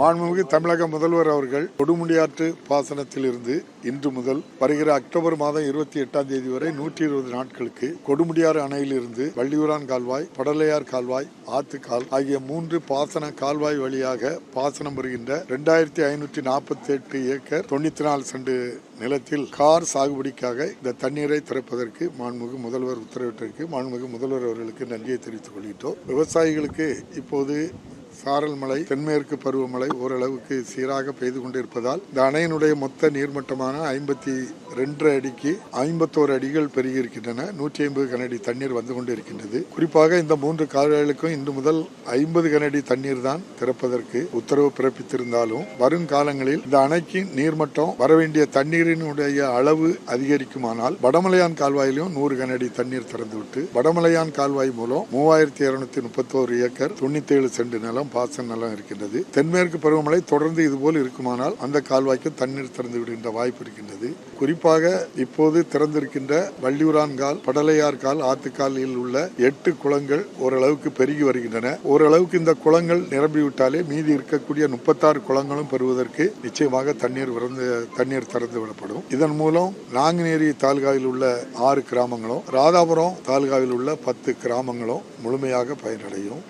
மாண்புமிகு தமிழக முதல்வர் அவர்கள் கொடுமுடியாற்று பாசனத்தில் இருந்து இன்று முதல் வருகிற அக்டோபர் மாதம் இருபத்தி எட்டாம் தேதி வரை நூற்றி இருபது நாட்களுக்கு கொடுமுடியாறு அணையிலிருந்து வள்ளியூரான் கால்வாய் படலையார் கால்வாய் ஆத்துக்கால் ஆகிய மூன்று பாசன கால்வாய் வழியாக பாசனம் வருகின்ற இரண்டாயிரத்தி ஐநூற்றி நாற்பத்தி எட்டு ஏக்கர் தொண்ணூத்தி நாலு சென்ட் நிலத்தில் கார் சாகுபடிக்காக இந்த தண்ணீரை திறப்பதற்கு மாண்புமிகு முதல்வர் உத்தரவிட்டிருக்கு. மாண்புமிகு முதல்வர் அவர்களுக்கு நன்றியை தெரிவித்துக் கொள்கின்றோம். விவசாயிகளுக்கு இப்போது சாரல் மழை தென்மேற்கு பருவமழை ஓரளவுக்கு சீராக பெய்து கொண்டிருப்பதால் இந்த அணையினுடைய மொத்த நீர்மட்டமான ஐம்பத்தி ரெண்டரை அடிக்கு ஐம்பத்தோரு அடிகள் பெருகியிருக்கின்றன. நூற்றி ஐம்பது கனடி தண்ணீர் வந்து கொண்டிருக்கின்றது. குறிப்பாக இந்த மூன்று கால்வாய்களுக்கும் இன்று முதல் ஐம்பது கனடி தண்ணீர் தான் திறப்பதற்கு உத்தரவு பிறப்பித்திருந்தாலும் வருங்காலங்களில் இந்த அணைக்கு நீர்மட்டம் வரவேண்டிய தண்ணீரினுடைய அளவு அதிகரிக்குமானால் வடமலையான் கால்வாயிலும் நூறு கனடி தண்ணீர் திறந்துவிட்டு வடமலையான் கால்வாய் மூலம் மூவாயிரத்தி இருநூத்தி முப்பத்தோரு ஏக்கர் தொண்ணூத்தி ஏழு சென்ட் நிலம் பாசன நலம் இருக்கின்றது. தென்மேற்கு பருவமழை தொடர்ந்து இதுபோல் இருக்குமானால் அந்த கால்வாய்க்கு தண்ணீர் திறந்து விடுகின்ற வாய்ப்பு இருக்கின்றது. குறிப்பாக இப்போது திறந்திருக்கின்ற வள்ளியூரான்கால் படலையார்கால் ஆத்துக்காலில் உள்ள எட்டு குளங்கள் ஓரளவுக்கு பெருகி வருகின்றன. ஓரளவுக்கு இந்த குளங்கள் நிரம்பிவிட்டாலே மீதி இருக்கக்கூடிய முப்பத்தாறு குளங்களும் பெறுவதற்கு நிச்சயமாக தண்ணீர் விறந்து தண்ணீர் திறந்து விடப்படும். இதன் மூலம் நாங்குநேரி தாலுகாவில் உள்ள ஆறு கிராமங்களும் ராதாபுரம் தாலுகாவில் உள்ள பத்து கிராமங்களும் முழுமையாக பயனடையும்.